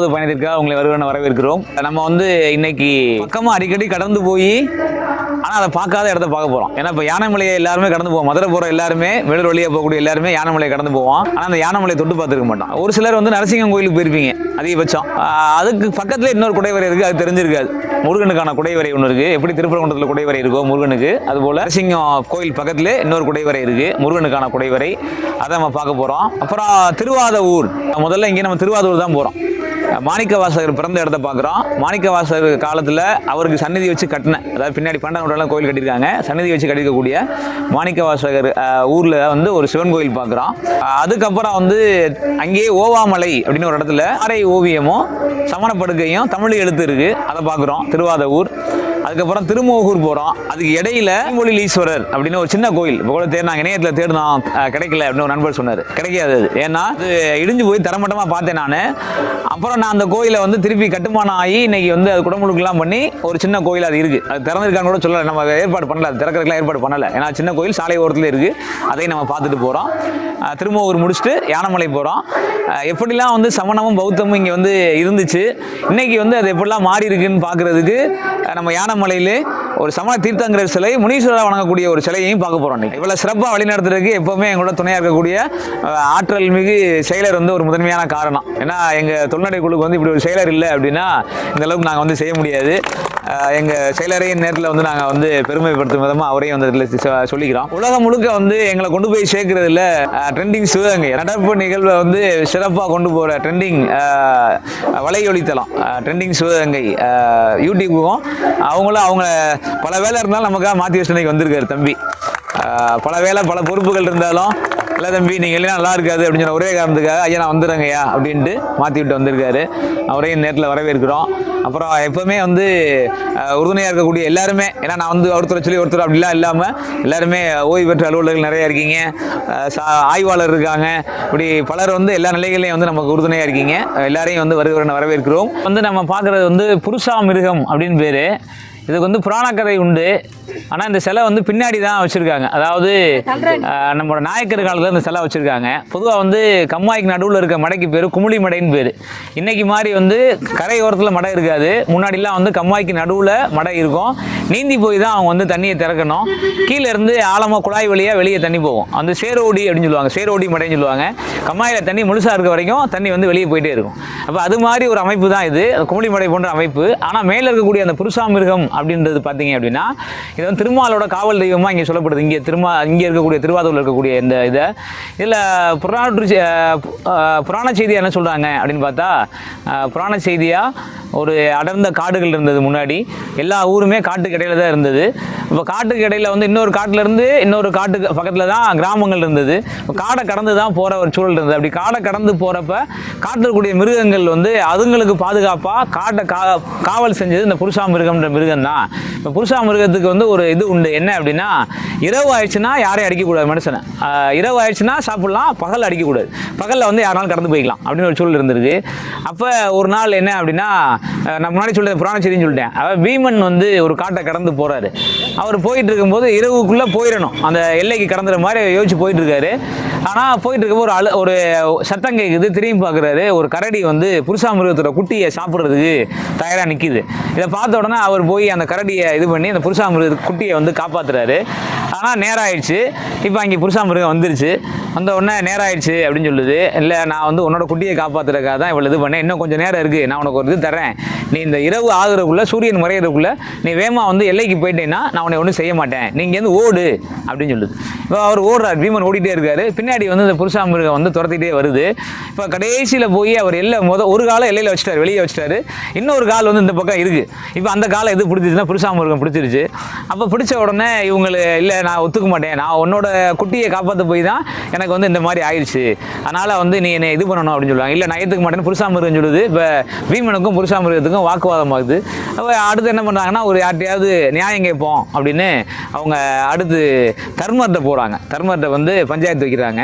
தொழில்நடை பயணத்திற்காக உங்களை வருவன வரவேற்கிறோம். நம்ம வந்து இன்னைக்கு பக்கமாக அடிக்கடி கடந்து போய் ஆனால் அதை பார்க்காத இடத்த பார்க்க போகிறோம் ஏன்னா இப்போ யானைமலையை எல்லாருமே கடந்து போவோம். மதுரை போகிற எல்லாருமே வெளியூர் வழியாக போகக்கூடிய எல்லாருமே யானைமலையை கடந்து போவோம். ஆனால் அந்த யானைமலையை தொட்டு பார்த்துருக்க மாட்டோம். ஒரு சிலர் வந்து நரசிங்கம் கோயிலுக்கு போயிருப்பீங்க அதிகபட்சம். அதுக்கு பக்கத்தில் இன்னொரு குடைவரை இருக்குது அது தெரிஞ்சிருக்காது. முருகனுக்கான குடைவரை ஒன்று இருக்குது எப்படி திருப்பரங்குன்றத்தில் குடைவரை இருக்கோ முருகனுக்கு. அதுபோல் நரசிங்கம் கோயில் பக்கத்தில் இன்னொரு குடைவரை இருக்குது முருகனுக்கான குடைவரை அதை நம்ம பார்க்க போகிறோம் அப்புறம் திருவாத ஊர் முதல்ல இங்கே நம்ம திருவாதூர் தான் போகிறோம் மாணிக்க வாசகர் பிறந்த இடத்த பார்க்குறோம். மாணிக்க வாசகர் காலத்தில் அவருக்கு சந்நிதி வச்சு கட்டின அதாவது பின்னாடி பன்னெண்டாம் கோயில் கட்டியிருக்காங்க. சந்நிதி வச்சு கட்டியிருக்கக்கூடிய மாணிக்க வாசகர் ஊரில் வந்து ஒரு சிவன் கோயில் பார்க்குறோம். அதுக்கப்புறம் வந்து அங்கேயே ஓவாமலை அப்படின்னு ஒரு இடத்துல அரை ஓவியமும் சமணப்படுக்கையும் தமிழ் எழுத்து இருக்குது அதை பார்க்குறோம். திருவாத ஊர் அதுக்கப்புறம் திருமோகூர் போகிறோம் அதுக்கு இடையில மொழிலீஸ்வரர் அப்படின்னு ஒரு சின்ன கோயில். இப்போ கூட தேடினாங்க இணையத்தில் தேடினோம் கிடைக்கல அப்படின்னு ஒரு நண்பர் சொன்னார். கிடைக்காது அது. ஏன்னா அது இடிஞ்சு போய் தரமட்டமாக பார்த்தேன் நான். அப்புறம் நான் அந்த கோயிலை வந்து திருப்பி கட்டுமானம் ஆகி இன்னைக்கு வந்து அது குடமுழுக்கெல்லாம் பண்ணி ஒரு சின்ன கோயில் அது இருக்குது அது திறந்திருக்கான்னு கூட சொல்லலை. நம்ம ஏற்பாடு பண்ணல. அது திறக்கிறதுக்குலாம் ஏற்பாடு பண்ணலை. ஏன்னா சின்ன கோயில் சாலை ஓரத்தில் இருக்குது அதையும் நம்ம பார்த்துட்டு போகிறோம் திருமோகூர் முடிச்சுட்டு யானைமலை போகிறோம் எப்படிலாம் வந்து சமணமும் பௌத்தமும் இங்கே வந்து இருந்துச்சு இன்னைக்கு வந்து அது எப்படிலாம் மாறி இருக்குன்னு பார்க்குறதுக்கு நம்ம யானை யானைமலையிலே ஒரு சமண தீர்த்தங்கிற சிலை முனீஸ்வரர் வணங்கக்கூடிய ஒரு சிலையையும் பார்க்க போகிறோம் இன்னைக்கு. இவ்வளோ சிறப்பாக வழிநடத்துறதுக்கு எப்போவுமே எங்களோட துணையாக இருக்கக்கூடிய ஆற்றல் மிகு செயலர் வந்து ஒரு முதன்மையான காரணம். ஏன்னா எங்கள் தொழில்நடை குழுக்கு வந்து இப்படி ஒரு செயலர் இல்லை அப்படின்னா இந்த அளவுக்கு நாங்கள் வந்து செய்ய முடியாது. எங்கள் செயலரையும் நேரத்தில் வந்து நாங்கள் வந்து பெருமைப்படுத்தும் விதமாக அவரையும் வந்து இதில் சொல்லிக்கிறோம். உலகம் முழுக்க வந்து எங்களை கொண்டு போய் சேர்க்கறதுல ட்ரெண்டிங் சிவகங்கை. நடப்பு நிகழ்வை வந்து சிறப்பாக கொண்டு போகிற ட்ரெண்டிங் வலையொலித்தளம் ட்ரெண்டிங் சிவகங்கை யூடியூபுக்கும் யூடியூப்புக்கும் அவங்களும் அவங்க பல வேலை இருந்தாலும் நமக்காக மாற்றி வசனைக்கு வந்திருக்காரு தம்பி. பல வேலை பல பொறுப்புகள் இருந்தாலும் இல்லை தம்பி நீங்கள் எல்லாம் நல்லா இருக்காது அப்படின்னு சொன்ன ஒரே காரணத்துக்காக ஐயா நான் வந்துடுறேங்கய்யா அப்படின்ட்டு மாற்றி விட்டு வந்திருக்காரு அவரையும் நேரில் வரவேற்கிறோம். அப்புறம் எப்பவுமே வந்து உறுதுணையாக இருக்கக்கூடிய எல்லாருமே ஏன்னா நான் வந்து ஒருத்தரை சொல்லி ஒருத்தர் அப்படிலாம் இல்லாமல் எல்லாருமே ஓய்வு பெற்ற அலுவலர்கள் நிறையா இருக்கீங்க. சா- ஆய்வாளர் இருக்காங்க. இப்படி பலர் வந்து எல்லா நிலைகளையும் வந்து நமக்கு உறுதுணையாக இருக்கீங்க. எல்லாரையும் வந்து வருகிறன வரவேற்கிறோம். வந்து நம்ம பார்க்குறது வந்து புருஷா மிருகம் அப்படின்னு பேர். இதுக்கு வந்து புராணக்கதை உண்டு. ஆனால் இந்த சிலை வந்து பின்னாடி தான் வச்சுருக்காங்க. அதாவது நம்மளோட நாயக்கர் காலத்தில் இந்த சிலை வச்சுருக்காங்க. பொதுவாக வந்து கம்மாய்க்கு நடுவில் இருக்க மடைக்கு பேர் குமுளி மடைன்னு பேர். இன்னைக்கு மாதிரி வந்து கரையோரத்தில் மடை இருக்காது. முன்னாடிலாம் வந்து கம்மாய்க்கு நடுவில் மடை இருக்கும். நீந்தி போய் தான் அவங்க வந்து தண்ணியை திறக்கணும். கீழே இருந்து ஆழமாக குழாய் வழியாக வெளியே தண்ணி போகும். அந்த சேரோடி அப்படின்னு சொல்லுவாங்க. சேரோடி மடைன்னு சொல்லுவாங்க. கம்மாயில் தண்ணி முழுசாக இருக்க வரைக்கும் தண்ணி வந்து வெளியே போயிட்டே இருக்கும். அப்போ அது மாதிரி ஒரு அமைப்பு தான் இது. குமுளி மடை போன்ற அமைப்பு. ஆனால் மேலே இருக்கக்கூடிய அந்த புருஷாமிருகம் அப்படின்றது பார்த்தீங்க அப்படின்னா இது வந்து திருமாலோட காவல் தெய்வமாக இங்கே சொல்லப்படுது. இங்கே திருமா இங்கே இருக்கக்கூடிய திருவாரூரில் இருக்கக்கூடிய இந்த இதை. இதில் புராண புராண செய்தியாக என்ன சொல்கிறாங்க அப்படின்னு பார்த்தா புராண செய்தியாக ஒரு அடர்ந்த காடுகள் இருந்தது முன்னாடி. எல்லா ஊருமே காட்டுக்கு இடையில தான் இருந்தது. இப்போ காட்டுக்கு இடையில் வந்து இன்னொரு காட்டிலேருந்து இன்னொரு காட்டுக்கு பக்கத்தில் தான் கிராமங்கள் இருந்தது. இப்போ காடை கடந்து தான் போகிற ஒரு சூழல் இருந்தது. அப்படி காடை கடந்து போகிறப்ப காட்டில் இருக்கக்கூடிய மிருகங்கள் வந்து அதுங்களுக்கு பாதுகாப்பாக காட்டை கா காவல் செஞ்சது இந்த புருஷா மிருகம்ன்ற மிருகம் தான். இப்போ புருஷா மிருகத்துக்கு வந்து ஒரு இது உண்டு. என்ன அப்படின்னா இரவு ஆயிடுச்சுன்னா யாரையும் அடிக்கக்கூடாது மனுஷனை. இரவு ஆயிடுச்சுன்னா சாப்பிடலாம் பகல் அடிக்கக்கூடாது. பகலில் வந்து யாராலும் கடந்து போய்க்கலாம் அப்படின்னு ஒரு சூழல் இருந்திருக்கு. அப்போ ஒரு நாள் என்ன அப்படின்னா நான் முன்னாடி சொல்லிட்டேன் புராண செய்தின்னு சொல்லிட்டேன். அவர் பீமன் வந்து ஒரு காட்டை கடந்து போகிறாரு அவர் போயிட்டு இருக்கும்போது இரவுக்குள்ளே போயிடணும். அந்த எல்லைக்கு கடந்துற மாதிரி யோசிச்சு போயிட்டு இருக்காரு ஆனால் போயிட்டு ஒரு அழு ஒரு சத்தம் கேட்குது திரும்பி பார்க்குறாரு ஒரு கரடி வந்து புருஷா மிருகத்தோட குட்டியை சாப்பிட்றதுக்கு தயாராக நிற்கிது இதை பார்த்த உடனே அவர் போய் அந்த கரடியை இது பண்ணி அந்த புருஷா மிருக குட்டியை வந்து காப்பாற்றுறாரு ஆனால் நேரம் ஆயிடுச்சு இப்போ அங்கே புருஷா மிருகம் வந்துருச்சு. வந்த உடனே நேரம் ஆயிடுச்சு அப்படின்னு சொல்லுது. இல்லை நான் வந்து உன்னோட குட்டியை காப்பாற்றுறதுக்காக தான் இவ்வளோ இது பண்ணேன். இன்னும் கொஞ்சம் நேரம் இருக்குது நான் உனக்கு ஒரு இது தரேன் நீ இந்த இரவு ஆகுறதுக்குள்ள சூரியன் மறையிறதுக்குள்ளே நீ வேகமாக வந்து எல்லைக்கு போயிட்டேன்னா நான் உன்னை ஒன்றும் செய்ய மாட்டேன். நீங்கள் வந்து ஓடு அப்படின்னு சொல்லுது. இப்போ அவர் ஓடுறார் பீமன் ஓடிட்டே இருக்காரு. பின்னாடி வந்து இந்த புருஷா மிருகம் வந்து துரத்திட்டே வருது. இப்போ கடைசியில் போய் அவர் எல்லை முத ஒரு காலை எல்லையில் வச்சுட்டார் வெளியே வச்சுட்டாரு. இன்னொரு கால் வந்து இந்த பக்கம் இருக்குது இப்போ அந்த காலை எது பிடிச்சிச்சுன்னா புருஷா மிருகம் பிடிச்சிருச்சு. அப்போ பிடிச்ச உடனே இவங்களை இல்லை நான் ஒத்துக்க மாட்டேன். நான் உன்னோட குட்டியை காப்பாற்ற போய் தான் எனக்கு வந்து இந்த மாதிரி ஆயிடுச்சு அதனால் வந்து நீ என்னை இது பண்ணணும் அப்படின்னு சொல்லுவாங்க. இல்லை நான் ஏற்றுக்க மாட்டேன்னு புருஷா மிருகம் சொல்லுது. இப்போ பீமனுக்கும் புருஷா மிருகத்துக்கும் வாக்குவாதம் ஆகுது அப்போ அடுத்து என்ன பண்ணுறாங்கன்னா ஒரு யார்ட்டையாவது நியாயம் கேட்போம் அப்படின்னு அவங்க அடுத்து தர்மர்கிட்ட போகிறாங்க தர்மர்கிட்ட வந்து பஞ்சாயத்து வைக்கிறாங்க.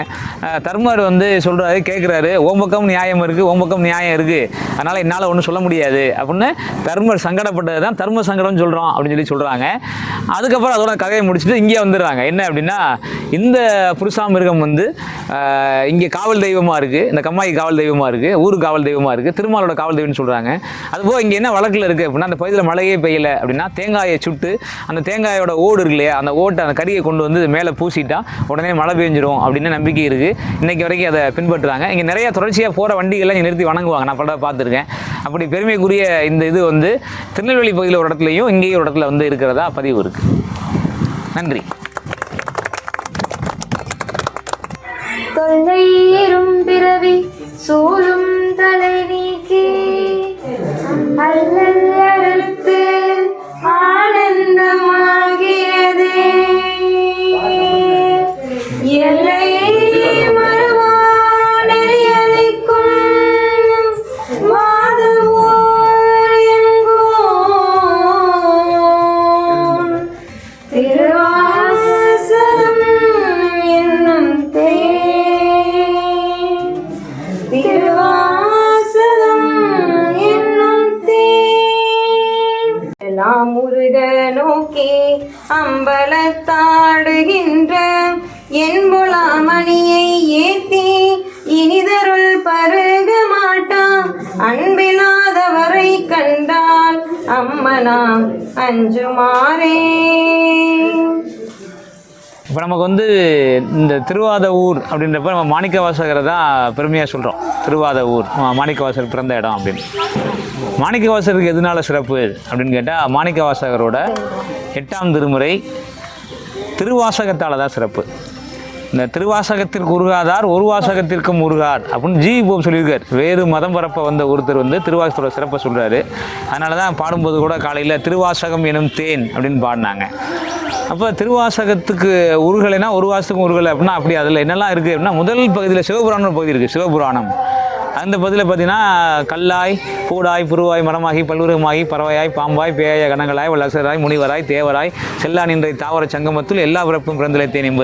தர்மர் வந்து சொல்கிறாரு கேட்குறாரு ஓம் பக்கம் நியாயம் இருக்குது ஓம் பக்கம் நியாயம் இருக்குது அதனால் என்னால் ஒன்றும் சொல்ல முடியாது. அப்படின்னு தர்மர் சங்கடப்பட்டது தான் தர்ம சங்கடம்னு சொல்கிறோம் அப்படின்னு சொல்லி சொல்கிறாங்க அதுக்கப்புறம் அதோட கதையை முடிச்சுட்டு இங்கே வந்துடுறாங்க. என்ன அப்படின்னா இந்த புருஷா மிருகம் வந்து இங்கே காவல் தெய்வமாக இருக்குது இந்த கம்மாய் காவல் தெய்வமாக இருக்குது ஊர் காவல் தெய்வமாக இருக்குது திருமாலோட காவல் தெய்வம்னு சொல்கிறாங்க அதுபோக இங்கே என்ன வழக்கில் இருக்குது அப்படின்னா அந்த பகுதியில் மழையே பெய்யலை அப்படின்னா தேங்காயை சுட்டு அந்த தேங்காய் தேங்காயோட ஓடு இருக்கு இல்லையா? அந்த ஓட்டை அந்த கறியை கொண்டு வந்து மேலே பூசிட்டா உடனே மழை பெஞ்சிரும் அப்படின்னு நம்பிக்கை இருக்குது இன்னைக்கு வரைக்கும் அதை பின்பற்றுறாங்க. இங்கே நிறைய தொடர்ச்சியாக போகிற வண்டிகள்லாம் இங்கே நிறுத்தி வணங்குவாங்க. நான் படம் பார்த்துருக்கேன். அப்படி பெருமைக்குரிய இந்த இது வந்து திருநெல்வேலி பகுதியில் ஒரு இடத்துலையும் இங்கேயும் ஒரு இடத்துல வந்து இருக்கிறதா பதிவு இருக்குது நன்றி. தொல்லையேறும் பிறவி சூழும் தலை நீக்கி அறுத்து அம்பலத்தாடுகின்ற என்புலாமணியை ஏத்தி இனிதருள் பருக மாட்டான். அன்பில்லாதவரை கண்டால் அம்மனாம் அஞ்சுமாறே. இப்போ நமக்கு வந்து இந்த திருவாத ஊர் அப்படின்றப்ப நம்ம மாணிக்க வாசகரை தான் பெருமையாக சொல்கிறோம் திருவாத ஊர் மாணிக்க வாசகர் பிறந்த இடம் அப்படின்னு. மாணிக்க வாசகருக்கு எதனால சிறப்பு அப்படின்னு கேட்டால் மாணிக்க வாசகரோட எட்டாம் திருமுறை திருவாசகத்தால் தான் சிறப்பு. இந்த திருவாசகத்திற்கு உருகாதார் ஒரு வாசகத்திற்கும் உருகார் அப்படின்னு ஜி போப் சொல்லியிருக்கார். வேறு மதம் பரப்ப வந்த ஒருத்தர் வந்து திருவாசகத்தோட சிறப்பை சொல்கிறாரு அதனால தான் பாடும்போது கூட காலையில் திருவாசகம் எனும் தேன் அப்படின்னு பாடினாங்க. அப்போ திருவாசகத்துக்கு உருகலைன்னா ஒரு வாசகம் உருகலை அப்படின்னா அப்படி அதில் என்னெல்லாம் இருக்குது அப்படின்னா முதல் பகுதியில் சிவபுராணம் பகுதி இருக்குது சிவபுராணம். அந்த பகுதியில் பார்த்தீங்கன்னா கல்லாய் பூடாய் புருவாய் மரமாகி பல்லுருகமாகி பறவையாய் பாம்பாய் பேய கணங்களாய் வல்லசராய் முனிவராய் தேவராய் செல்லா நின்றை தாவர சங்கமத்தில் எல்லா பிறப்பும் பிறந்தலை தேனியும்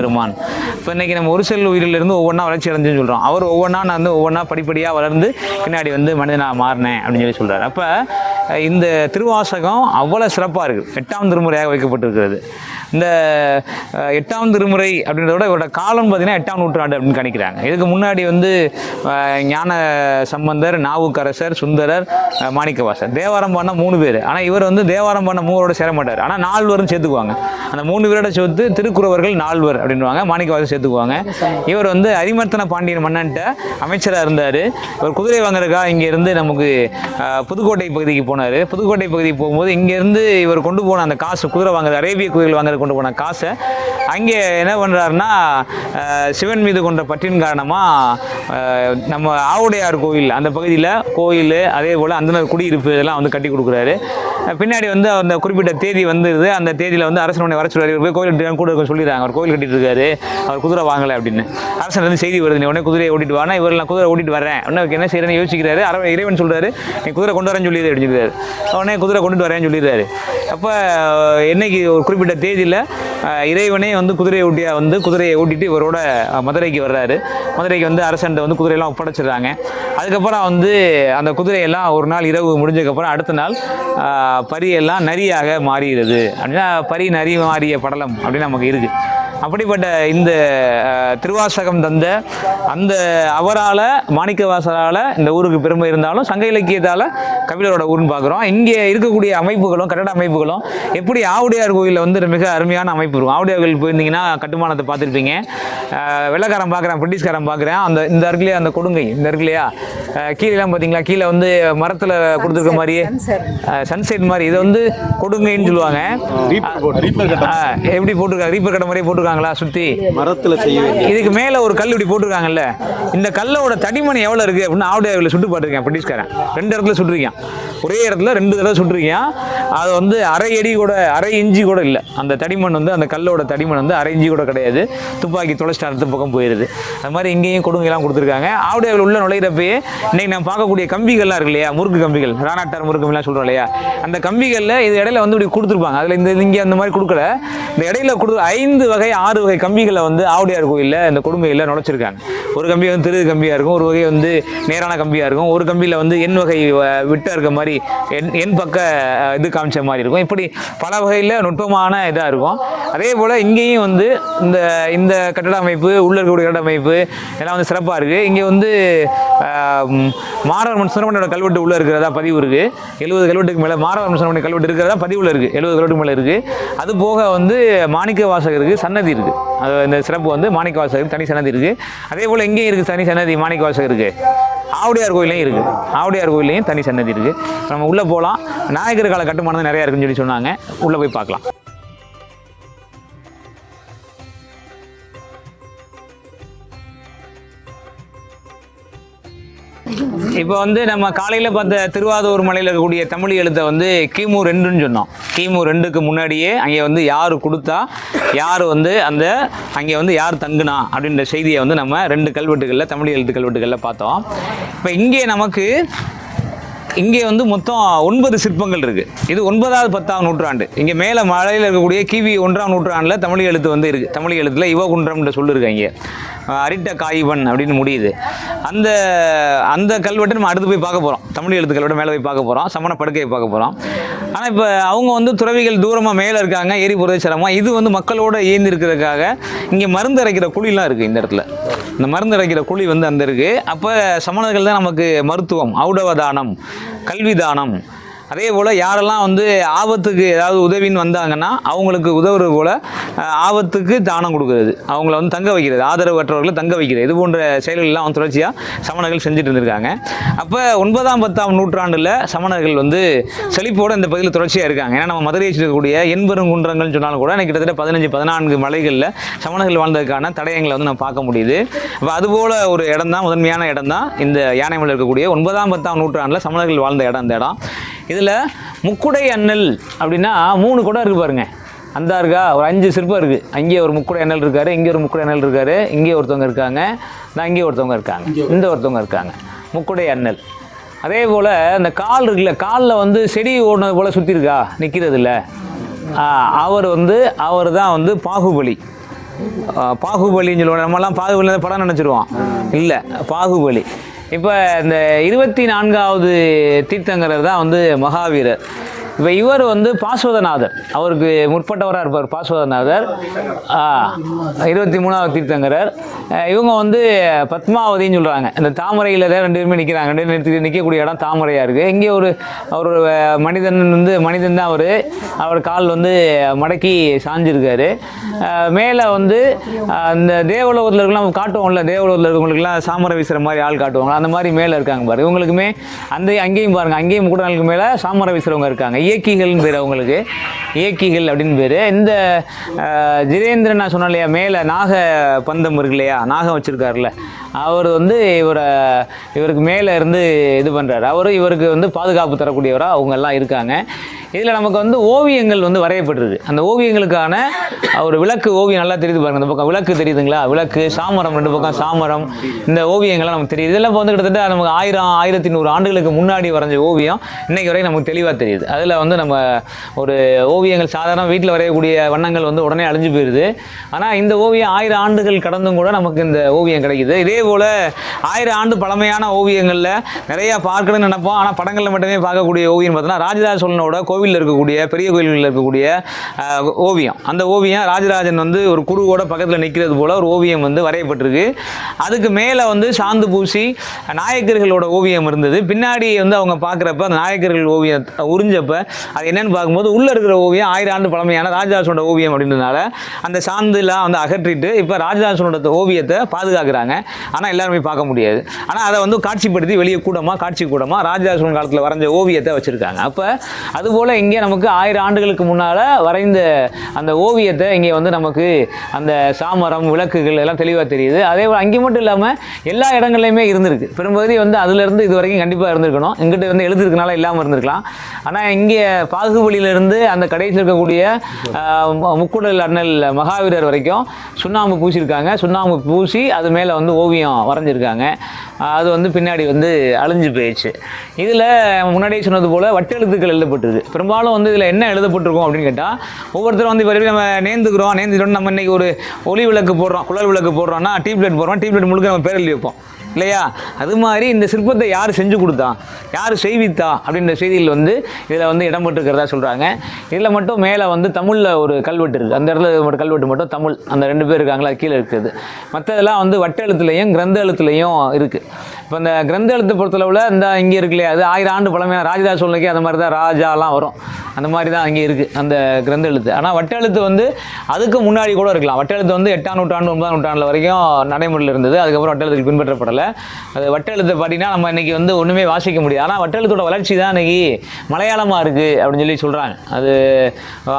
இப்போ இன்றைக்கி நம்ம ஒரு செல் உயிரிலிருந்து ஒவ்வொன்றா வளர்ச்சி அடைஞ்சுன்னு சொல்கிறோம் அவர் ஒவ்வொன்றா நான் வந்து ஒவ்வொன்றா படிப்படியாக வளர்ந்து பின்னாடி வந்து மனிதனாக மாறினேன் அப்படின்னு சொல்லி சொல்கிறார் அப்போ இந்த திருவாசகம் அவ்வளோ சிறப்பாக இருக்குது எட்டாம் திருமுறையாக வைக்கப்பட்டிருக்கிறது. இந்த எட்டாம் திருமுறை அப்படின்றத விட இவரோட காலம் பார்த்தீங்கன்னா எட்டாம் நூற்றாண்டு அப்படின்னு கணிக்கிறாங்க. இதுக்கு முன்னாடி வந்து ஞான சம்பந்தர் நாவுக்கரசர் சுந்தரர் மாணிக்கவாசர். தேவாரம் பண்ண மூணு பேர். ஆனால் இவர் வந்து தேவாரம் பண்ண மூவரோட சேர மாட்டார். ஆனால் நால்வரும் சேர்த்துக்குவாங்க. அந்த மூணு பேரோட சேர்த்து திருக்குறவர்கள் நால்வர் அப்படின்வாங்க மாணிக்கவாசர் சேர்த்துக்குவாங்க. இவர் வந்து அரிமர்த்தன பாண்டியன் மன்னன்ட்ட அமைச்சராக இருந்தார். இவர் குதிரை வாங்குறதுக்காக இங்கேருந்து நமக்கு புதுக்கோட்டை பகுதிக்கு போனார். புதுக்கோட்டை பகுதிக்கு போகும்போது இங்கேருந்து இவர் கொண்டு போன அந்த காசு குதிரை வாங்குறது அரேபிய குதிரைகள் வாங்குறது கொண்டு போன காசை அங்கே என்ன பண்ணுறாருன்னா சிவன் மீது கொண்ட பற்றின் காரணமாக நம்ம ஆவுடையார் கோயில் அந்த பகுதியில் கோயில் அதே போல் அந்த குடியிருப்பு இதெல்லாம் வந்து கட்டி கொடுக்குறாரு. பின்னாடி வந்து அந்த குறிப்பிட்ட தேதி வந்துருது. அந்த தேதியில் வந்து அரசன் உடனே வர சொல்றாரு. போய் கோயில் கூட இருக்க சொல்லிடுறாங்க. அவர் கோயில் கட்டிட்டு இருக்காரு. அவர் குதிரை வாங்கலை அப்படின்னு. அரசன் வந்து செய்தி வருது. நீ உடனே குதிரையை ஓட்டிட்டு வானா இவர் நான் குதிரை ஓட்டிட்டு வரேன் உடனே என்ன செய்யறேன்னு யோசிக்கிறாரு. அரை இறைவன் சொல்றாரு நீ குதிரை கொண்டு வரேன்னு சொல்லிடுது அப்படின்னு சொல்லிடுறாரு. உடனே குதிரை கொண்டுட்டு வரேன்னு சொல்லிடுறாரு. அப்போ என்னைக்கு ஒரு குறிப்பிட்ட தேதியில் இறைவனே வந்து குதிரையை ஓட்டியா வந்து குதிரையை ஓட்டிட்டு இவரோட மதுரைக்கு வர்றாரு. மதுரைக்கு வந்து அரசன்ட்ட வந்து குதிரையெல்லாம் ஒப்படைச்சிடுறாங்க. அதுக்கப்புறம் வந்து அந்த குதிரையெல்லாம் ஒரு நாள் இரவு முடிஞ்சதுக்கப்புறம் அடுத்த நாள் பரியெல்லாம் நரியாக மாறுகிறது அப்படின்னா பரி நரி மாறிய படலம் அப்படின்னு நமக்கு இருக்குது அப்படிப்பட்ட இந்த திருவாசகம் தந்த அந்த அவரால் மாணிக்கவாசரால் இந்த ஊருக்கு பெருமை இருந்தாலும் சங்க இலக்கியத்தால் கபிலரோட ஊர்னு பார்க்குறோம். இங்கே இருக்கக்கூடிய அமைப்புகளும் கட்டட அமைப்புகளும் எப்படி ஆவுடையார் கோயிலில் வந்து மிக அருமையான அமைப்பு இருக்கும். ஆவுடையார் கோயில் போயிருந்தீங்கன்னா கட்டுமானத்தை பார்த்துருப்பீங்க. வெள்ளக்காரன் வெள்ளைக்காரன் பார்க்குறேன் பிரிட்டிஷ்காரன் பார்க்குறேன். அந்த இந்த இருக்குல்லையா அந்த கொடுங்கை இந்த இருக்கு கீழெல்லாம் பார்த்தீங்களா? கீழே வந்து மரத்தில் கொடுத்துருக்க மாதிரியே சன்செட் மாதிரி. இதை வந்து கொடுங்கைன்னு சொல்லுவாங்க. ஆ, எப்படி போட்டிருக்காங்க? ரீப்பர் கட்ட மாதிரியே போட்டிருக்காங்களா சுற்றி மரத்துல செய்ய இதுக்கு மேலே ஒரு கல் இப்படி போட்டிருக்காங்கல்ல. இந்த கல்லோட தடிமணி எவ்வளோ இருக்குது அப்படின்னு ஆவுடையாவில் சுட்டு பார்த்துருக்கேன் பிரிட்டிஷ்காரன். ரெண்டு இடத்துல சுட்டிருக்கேன். ஒரே இடத்துல ரெண்டு தடவை சுட்டிருக்கேன். அது வந்து அரை அடி கூட அரை இஞ்சி கூட இல்லை. அந்த தடிமண் வந்து அந்த கல்லோட தடிமண் வந்து அரை இஞ்சி கூட கிடையாது. துப்பாக்கி தொலைச்சிட்டு அடுத்த பக்கம் போயிடுது அது மாதிரி இங்கேயும் கொடுங்கெல்லாம் கொடுத்துருக்காங்க. ஆவுடையாவில் உள்ள நுழையிறப்பயே இன்னைக்கு நம்ம பார்க்கக்கூடிய கம்பிகள்லாம் இருக்கு இல்லையா? முறுக்கு கம்பிகள். ராணாட்டார் முறுக்கு கம்பிலாம் சொல்கிறோம் இல்லையா? அந்த கம்பிகளில் இது இடையில வந்து இப்படி கொடுத்துருப்பாங்க. அதில் இந்த இங்கே அந்த மாதிரி கொடுக்கல. இந்த இடையில கொடு ஐந்து வகை ஆறு வகை கம்பிகளை வந்து ஆவுடையார் கோயிலில் இந்த கொடுமையில் நுழைச்சிருக்காங்க. ஒரு கம்பி வந்து திருது கம்பியாக இருக்கும் ஒரு வகை வந்து நேரான கம்பியாக இருக்கும் ஒரு கம்பியில் வந்து எண் வகை அஹ், இருக்க மாதிரி எண் எண் பக்க இது காமிச்ச மாதிரி இருக்கும். இப்படி பல வகையில் நுட்பமான இதாக இருக்கும். அதே போல் இங்கேயும் வந்து இந்த இந்த கட்டட அமைப்பு உள்ள இருக்கக்கூடிய கட்டட அமைப்பு எல்லாம் வந்து சிறப்பாக இருக்குது இங்கே வந்து மாரவர்மன் சுரமணியோட கல்வெட்டு உள்ளே இருக்கிறதா பதிவு இருக்குது எழுபது கல்வெட்டுக்கு மேலே மாரவர்மன் சுரமணி கல்வெட்டு இருக்கிறதா பதிவில் இருக்குது எழுபது கல்வெட்டுக்கு மேலே இருக்குது அது போக வந்து மாணிக்க வாசகருக்கு சன்னதி இருக்குது அது இந்த சிறப்பு வந்து மாணிக்க வாசகருக்கு தனி சன்னதி இருக்குது அதே போல் எங்கேயும் இருக்குது தனி சன்னதி மாணிக்க வாசகருக்கு. ஆவுடையார் கோயிலையும் இருக்குது ஆவுடையார் கோயிலையும் தனி சன்னதி இருக்குது நம்ம உள்ளே போகலாம் நாயகர் கால கட்டுமானம் நிறையா இருக்குன்னு சொல்லி சொன்னாங்க. உள்ளே போய் பார்க்கலாம். இப்போ வந்து நம்ம காலையில் பார்த்த திருவாதூர் மலையில் இருக்கக்கூடிய தமிழ் எழுத்தை வந்து கிமு ரெண்டுன்னு சொன்னோம். கிமு ரெண்டுக்கு முன்னாடியே அங்கே வந்து யார் கொடுத்தா யார் வந்து அந்த அங்கே வந்து யார் தங்குனா அப்படின்ற செய்தியை வந்து நம்ம ரெண்டு கல்வெட்டுகளில் தமிழ் எழுத்து கல்வெட்டுகளில் பார்த்தோம். இப்போ இங்கே நமக்கு இங்கே வந்து மொத்தம் ஒன்பது சிற்பங்கள் இருக்குது இது ஒன்பதாவது பத்தாம் நூற்றாண்டு. இங்கே மேலே மலையில் இருக்கக்கூடிய கிவி ஒன்றாம் நூற்றாண்டில் தமிழ் எழுத்து வந்து இருக்குது தமிழ் எழுத்தில் இவகுன்றம்ன்ற சொல்லியிருக்காங்க இங்கே. அரிட்ட காய்வன் அப்படின்னு முடியுது. அந்த அந்த கல்வெட்டை நம்ம அடுத்து போய் பார்க்க போகிறோம் தமிழ் எழுத்து கல்வெட்டை மேலே போய் பார்க்க போகிறோம் சமண படுக்கையை பார்க்க போகிறோம் ஆனால் இப்போ அவங்க வந்து துறவிகள் தூரமாக மேலே இருக்காங்க ஏரி போகிறது சிரமம் இது வந்து மக்களோட ஏந்தி இருக்கிறதுக்காக இங்கே மருந்து அரைக்கிற குழிலாம் இருக்குது இந்த இடத்துல. இந்த மருந்து அரைக்கிற குழி வந்து அந்த இருக்குது அப்போ சமணர்கள் தான் நமக்கு மருத்துவம். ஔடவ தானம் கல்வி தானம் அதே போல் யாரெல்லாம் வந்து ஆபத்துக்கு ஏதாவது உதவின்னு வந்தாங்கன்னா அவங்களுக்கு உதவுறது போல் ஆபத்துக்கு தானம் கொடுக்கறது. அவங்கள வந்து தங்க வைக்கிறது ஆதரவற்றவர்களை தங்க வைக்கிறது. இது போன்ற செயல்கள்லாம் வந்து தொடர்ச்சியாக சமணர்கள் செஞ்சுட்டு இருந்திருக்காங்க. அப்போ ஒன்பதாம் பத்தாம் நூற்றாண்டில் சமணர்கள் வந்து செழிப்போட இந்த பகுதியில் தொடர்ச்சியாக இருக்காங்க. ஏன்னா நம்ம மதுரையை இருக்கக்கூடிய எண்பெரும் குன்றங்கள்னு சொன்னாலும் கூட எனக்கு கிட்டத்தட்ட பதினஞ்சு பதினான்கு மலைகளில் சமணர்கள் வாழ்ந்ததுக்கான தடயங்களை வந்து நம்ம பார்க்க முடியுது. அப்போ அதுபோல் ஒரு இடம் தான் முதன்மையான இடம் தான் இந்த யானைமலை இருக்கக்கூடிய ஒன்பதாம் பத்தாம் நூற்றாண்டில் சமணர்கள் வாழ்ந்த இடம் இந்த இடம். இதில் முக்குடை அண்ணல் அப்படின்னா மூணு குடம் இருக்கு பாருங்க. அந்த இருக்கா ஒரு அஞ்சு சிற்பம் இருக்குது அங்கே ஒரு முக்குடை அண்ணல் இருக்காரு இங்கே ஒரு முக்குடை அண்ணல் இருக்காரு இங்கே ஒருத்தவங்க இருக்காங்க நான் இங்கே ஒருத்தவங்க இருக்காங்க இந்த ஒருத்தவங்க இருக்காங்க. முக்குடை அண்ணல். அதே போல் அந்த கால் இருக்குல்ல காலில் வந்து செடி ஓடுனது போல் சுற்றி இருக்கா? நிற்கிறது இல்லை. அவர் வந்து அவர் தான் வந்து பாகுபலி. பாகுபலின்னு சொல்லுவோம் நம்மலாம் பாகுபலி படம் நினச்சிருவோம். இல்லை பாகுபலி. இப்போ இந்த இருபத்தி நான்காவது தீர்த்தங்கரர் தான் வந்து மகாவீரர். இப்போ இவர் வந்து பாஸ்வதநாதர் அவருக்கு முற்பட்டவராக இருப்பார் பாஸ்வதநாதர் இருபத்தி மூணாவது தீர்த்தங்கரர். இவங்க வந்து பத்மாவதின்னு சொல்கிறாங்க இந்த தாமரையில் தான் ரெண்டு பேருமே நிற்கிறாங்க ரெண்டு பேரும் நிறுத்தி நிற்கக்கூடிய இடம் தாமரையாக இருக்குது இங்கே ஒரு அவர் மனிதன் வந்து மனிதன் தான் அவர். அவர் கால் வந்து மடக்கி சாஞ்சிருக்காரு. மேலே வந்து அந்த தேவலோகத்தில் இருக்கலாம் காட்டுவோம்ல தேவலோகத்தில் இருக்கவங்களுக்குலாம் சாமரை வீசுகிற மாதிரி ஆள் காட்டுவாங்க அந்த மாதிரி மேலே இருக்காங்க பாரு. இவங்களுக்குமே அந்த அங்கேயும் பாருங்கள் அங்கேயும் கூட நாளுக்கு மேலே சாமரை வீசுகிறவங்க இருக்காங்க. இயக்கிகள்னு பேர் அவங்களுக்கு. இயக்கிகள் அப்படின்னு பேர். இந்த ஜிதேந்திரன் நான் சொன்னேன் இல்லையா மேலே நாக பந்தம் இருக்கு இல்லையா நாகம் வச்சுருக்காருல அவர் வந்து இவரை இவருக்கு மேலே இருந்து இது பண்ணுறாரு அவர் இவருக்கு வந்து பாதுகாப்பு தரக்கூடியவராக அவங்கெல்லாம் இருக்காங்க. இதில் நமக்கு வந்து ஓவியங்கள் வந்து வரையப்பட்டிருக்கு அந்த ஓவியங்களுக்கான ஒரு விளக்கு ஓவியம் நல்லா தெரியுது பாருங்க. இந்த பக்கம் விளக்கு தெரியுதுங்களா? விளக்கு சாமரம் ரெண்டு பக்கம் சாமரம். இந்த ஓவியங்கள்லாம் நமக்கு தெரியுது. இதெல்லாம் வந்து கிட்டத்தட்ட நமக்கு ஆயிரம் ஆயிரத்தி நூறு ஆண்டுகளுக்கு முன்னாடி வரைஞ்ச ஓவியம். இன்னைக்கு வரைக்கும் நமக்கு தெளிவாக தெரியுது. அதில் வந்து நம்ம ஒரு ஓவியங்கள் சாதாரண வீட்டில் வரையக்கூடிய வண்ணங்கள் வந்து உடனே அழிஞ்சு போயிடுது ஆனால் இந்த ஓவியம் ஆயிரம் ஆண்டுகள் கடந்தும் கூட நமக்கு இந்த ஓவியம் கிடைக்குது. இதே போல் ஆயிரம் ஆண்டு பழமையான ஓவியங்களில் நிறையா பார்க்கணும்னு நினைப்போம். ஆனால் படங்களில் மட்டுமே பார்க்கக்கூடிய ஓவியம் பார்த்தோன்னா ராஜராஜ சோழனோட கோவில் கோவிலில் இருக்கக்கூடிய பெரிய கோவிலில் இருக்கக்கூடிய ஓவியம். அந்த ஓவியம் ராஜராஜன் வந்து ஒரு குருவோட பக்கத்தில் நிற்கிறது போல் ஒரு ஓவியம் வந்து வரையப்பட்டிருக்கு. அதுக்கு மேலே வந்து சாந்து பூசி நாயக்கர்களோட ஓவியம் இருந்தது. பின்னாடி வந்து அவங்க பார்க்குறப்ப அந்த நாயக்கர்கள் ஓவியம் உறிஞ்சப்ப அது என்னென்னு பார்க்கும்போது உள்ளே இருக்கிற ஓவியம் ஆயிரம் ஆண்டு பழமையான ராஜராஜனோட ஓவியம் அப்படின்றதுனால அந்த சாந்துலாம் வந்து அகற்றிட்டு இப்போ ராஜராஜனோட ஓவியத்தை பாதுகாக்கிறாங்க. ஆனால் எல்லாருமே பார்க்க முடியாது. ஆனால் அதை வந்து காட்சிப்படுத்தி வெளியே கூடமாக காட்சி கூடமாக ராஜராஜன் காலத்தில் வரைஞ்ச ஓவியத்தை வச்சுருக்காங்க. அப்போ அதுபோல் இங்கே நமக்கு ஆயிரம் ஆண்டுகளுக்கு முன்னால் வரைந்த அந்த ஓவியத்தை இங்கே வந்து நமக்கு அந்த சாமரம் விளக்குகள் எல்லாம் தெளிவாக தெரியுது. அதே போல் அங்கே மட்டும் இல்லாமல் எல்லா இடங்கள்லையுமே இருந்திருக்கு. பெரும்பகுதி வந்து அதுலேருந்து இது வரைக்கும் கண்டிப்பாக இருந்திருக்கணும். இங்கிட்ட வந்து எழுதுறதுனால இல்லாமல் இருந்திருக்கலாம். ஆனால் இங்கே பாகுபலியிலிருந்து அந்த கடைசியில் இருக்கக்கூடிய முக்குடல் அண்ணல் மகாவீரர் வரைக்கும் சுண்ணாம்பு பூசியிருக்காங்க. சுண்ணாம்பு பூசி அது மேலே வந்து ஓவியம் வரைஞ்சிருக்காங்க. அது வந்து பின்னாடி வந்து அழிஞ்சு போயிடுச்சு. இதில் முன்னாடியே சொன்னது போல் வட்டெழுத்துக்கள் எழுதப்பட்டிருக்கு. பெரும்பாலும் வந்து இதில் என்ன எழுதப்பட்டிருக்கும் அப்படின்னு கேட்டால் ஒவ்வொருத்தரும் வந்து இப்போ நம்ம நேர்ந்துக்கிறோம் நேர்ந்துட்டோம் நம்ம இன்னைக்கு ஒரு ஒளி விளக்கு போடுறோம் குழல் விளக்கு போடுறோம்னா டியூப்லைட் போடுறோம் டியூப்லைட் முழுக்க நம்ம பேர் எழுதி வைப்போம். இல்லையா? அது மாதிரி இந்த சிற்பத்தை யார் செஞ்சு கொடுத்தா? யார் செய்வித்தா? அப்படின்ற செய்தியில் வந்து இதில் வந்து இடம்பெற்றிருக்கிறதா சொல்கிறாங்க இதில் மட்டும் மேலே வந்து தமிழில் ஒரு கல்வெட்டு இருக்குது. அந்த இடத்துல மட்டும் கல்வெட்டு மட்டும் தமிழ். அந்த ரெண்டு பேர் இருக்காங்களா? கீழே இருக்குது. மற்றதெல்லாம் வந்து வட்ட எழுத்துலையும் கிரந்த எழுத்துலையும் இருக்குது இப்போ இந்த கிரந்த எழுத்து பொறுத்தளவில் இந்த இங்கே இருக்கு இல்லையா? அது ஆயிரம் ஆண்டு பழமையான ராஜதா சூழ்நிலைக்கு அந்த மாதிரி தான் ராஜாலாம் வரும். அந்த மாதிரி தான் அங்கே இருக்குது அந்த கிரந்த எழுத்து. ஆனால் வட்ட எழுத்து வந்து அதுக்கு முன்னாடி கூட இருக்கலாம். வட்ட எழுத்து வந்து எட்டாம் நூற்றாண்டு ஒன்பதாம் நூற்றாண்டு வரைக்கும் நடைமுறையில் இருந்தது. அதுக்கப்புறம் வட்ட எழுத்துக்கு பின்பற்றப்படலை. அது வட்டெழுத்தை பார்த்தீங்கன்னா நம்ம இன்றைக்கி வந்து ஒன்றுமே வாசிக்க முடியாது. ஆனால் வட்டெழுத்தோட வளர்ச்சி தான் இன்றைக்கி மலையாளமாக இருக்குது அப்படின்னு சொல்லி சொல்கிறாங்க அது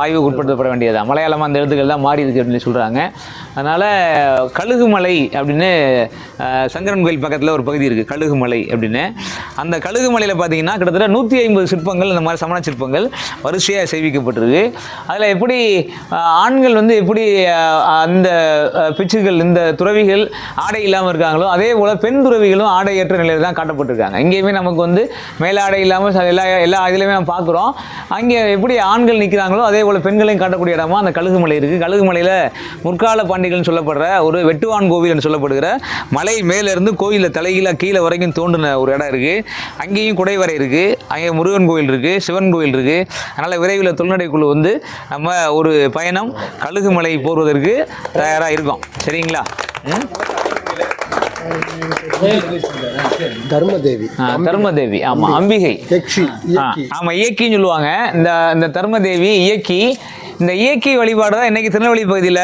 ஆய்வுக்கு உட்படுத்தப்பட வேண்டியதா மலையாளமாக அந்த எழுத்துக்கள் தான் மாறி இருக்கு அப்படின்னு சொல்லி சொல்கிறாங்க அதனால் கழுகுமலை அப்படின்னு சங்கரன் கோயில் பக்கத்தில் ஒரு பகுதி இருக்குது கழுகுமலை அப்படின்னு. அந்த கழுகுமலையில் பார்த்தீங்கன்னா கிட்டத்தட்ட நூற்றி ஐம்பது சிற்பங்கள் இந்த மாதிரி சமண சிற்பங்கள் வரிசையாக செய்விக்கப்பட்டிருக்கு அதில் எப்படி ஆண்கள் வந்து எப்படி அந்த பிச்சுகள் இந்த துறவிகள் ஆடை இல்லாமல் இருக்காங்களோ அதே போல் பெண் துறவிகளும் ஆடையற்ற நிலையில் தான் காட்டப்பட்டிருக்காங்க. இங்கேயுமே நமக்கு வந்து மேலாடை இல்லாமல் எல்லா எல்லா இதுலையுமே நம்ம பார்க்குறோம். அங்கே எப்படி ஆண்கள் நிற்கிறாங்களோ அதே போல் பெண்களையும் காட்டக்கூடிய இடமா அந்த கழுகுமலை இருக்குது கழுகுமலையில் முற்கால பாண்டிகள்னு சொல்லப்படுற ஒரு வெட்டுவான் கோவில் என்று சொல்லப்படுகிற மலை மேலேருந்து கோயிலில் தலைகீழாக கீழே வரைக்கும் தோண்டின ஒரு இடம் இருக்குது அங்கேயும் குடைவரை இருக்குது அங்கே முருகன் கோயில் இருக்குது சிவன் கோயில் இருக்குது அதனால் விரைவில் தொழில்நடை குழு வந்து நம்ம ஒரு பயணம் கழுகுமலை போடுவதற்கு தயாராக இருக்கோம். சரிங்களா? ம்? தர்மதேவி. தர்மதேவி. ஆமாம் அம்பிகை. ஆமா இயக்கின்னு சொல்லுவாங்க. இந்த இந்த தர்மதேவி இயக்கி. இந்த இயக்கி வழிபாடு தான் இன்னைக்கு திருநெல்வேலி பகுதியில்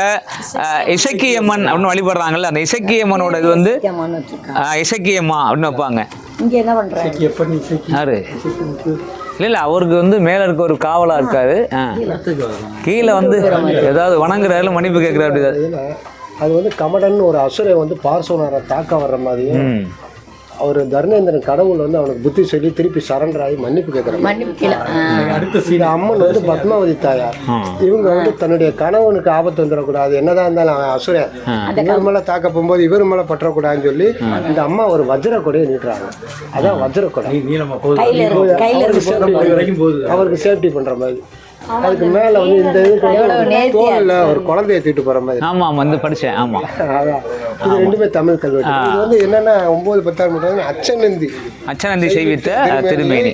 இசக்கியம்மன் அப்படின்னு வழிபடுறாங்கல்ல. அந்த இசக்கியம்மனோட இது வந்து இசக்கியம்மா அப்படின்னு வைப்பாங்க. இங்க என்ன யாரு? இல்லை இல்லை அவருக்கு வந்து மேலே இருக்க ஒரு காவலா இருக்காரு. ஆ. கீழே. வந்து ஏதாவது வணங்குறாரு மன்னிப்பு கேட்குறாரு அப்படி அது வந்து கமடன் ஒரு அசுரை வந்து பார்சோனரை தாக்க வர்ற மாதிரியும் அவர் தர்மேந்திரன் கடவுள் வந்து அவனுக்கு புத்தி சொல்லி திருப்பி சரண்டர் ஆகி மன்னிப்பு கேட்குற மன்னிப்பு கீழே இந்த அம்மன் வந்து பத்மாவதி தாயார். இவங்க வந்து தன்னுடைய கணவனுக்கு ஆபத்து வந்துடக்கூடாது. என்னதான் இருந்தாலும் அவன் அசுரன். இவர் மேல தாக்க போகும்போது இவர் மேல பற்றக்கூடாதுன்னு சொல்லி இந்த அம்மா ஒரு வஜ்ர கொடையை நீட்டுறாங்க. அதான் வஜ்ர கொடை அவருக்கு சேஃப்டி அவருக்கு சேஃப்டி பண்ற மாதிரி. அதுக்கு மேல வந்து இந்த இதுக்கு நேர்த்தியா தோல்ல ஒரு குழந்தைய தூக்கிட்டு போற மாதிரி. ஆமாம் வந்து ஆமாம் அதான். இது ரெண்டுமே தமிழ் கல்வெட்டு. இது வந்து என்னன்னா ஒன்பது பத்தாம் நூற்றாண்டு அச்சநந்தி. அச்சநந்தி செய்வித்த திருமேனி.